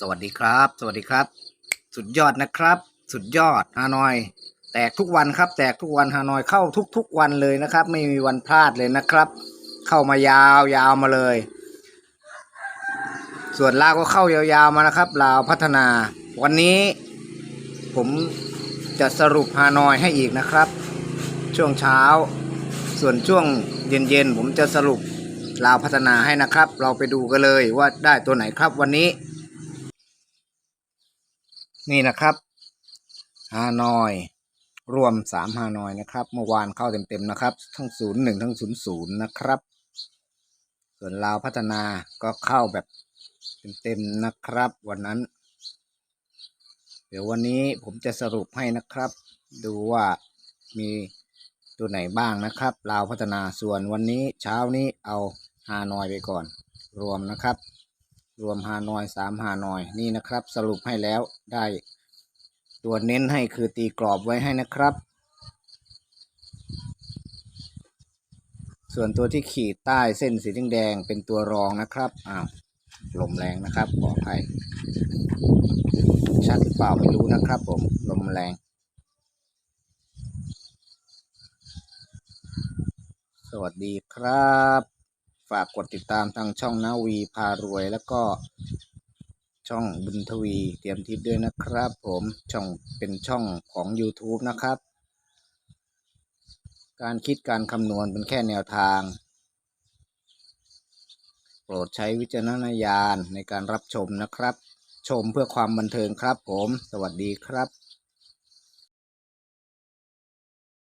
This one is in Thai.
สวัสดีครับ สวัสดีครับ สุดยอดนะครับ สุดยอดฮานอย แตกทุกวันครับ แตกทุกวันฮานอยเข้าทุก ๆ วันเลยนะครับ ไม่มีวันพลาดเลยนะครับ เข้ามายาวยาวมาเลย ส่วนลาวก็เข้ายาวๆมานะครับลาวพัฒนา วันนี้ผมจะสรุปฮานอยให้อีกนะครับ ช่วงเช้า ส่วนช่วงเย็นๆผมจะสรุปลาวพัฒนาให้นะครับ เราไปดูกันเลยว่าได้ตัวไหนครับวันนี้ นี่นะครับฮานอย รวมสามฮานอยนะครับ เมื่อวานเข้าเต็มๆนะครับ ทั้งศูนย์หนึ่งทั้งศูนย์ศูนย์นะครับ ส่วนลาวพัฒนาก็เข้าแบบเต็มๆนะครับ วันนั้น เดี๋ยววันนี้ผมจะสรุปให้นะครับ ดูว่ามีตัวไหนบ้างนะครับลาวพัฒนาส่วนวันนี้เช้านี้เอาฮานอยไปก่อน รวมนะครับ รวมฮานอยสามฮานอยนี่นะครับ สรุปให้แล้วได้ ตัวเน้นให้คือตีกรอบไว้ให้นะครับ ส่วนตัวที่ขีดใต้เส้นสีแดงเป็นตัวรองนะครับอ้าวลมแรงนะครับขออภัยชัดหรือเปล่าไม่รู้นะครับผมลมแรง สวัสดีครับ ฝากกดติดตามทางช่องนาวีพารวย แล้วก็ช่องบุญทวีเตรียมทิพย์ด้วยนะครับ ผมช่องเป็นช่องของ YouTube นะครับ การคิดการคำนวณเป็นแค่แนวทาง โปรดใช้วิจารณญาณในการรับชมนะครับ ชมเพื่อความบันเทิงครับผม สวัสดีครับ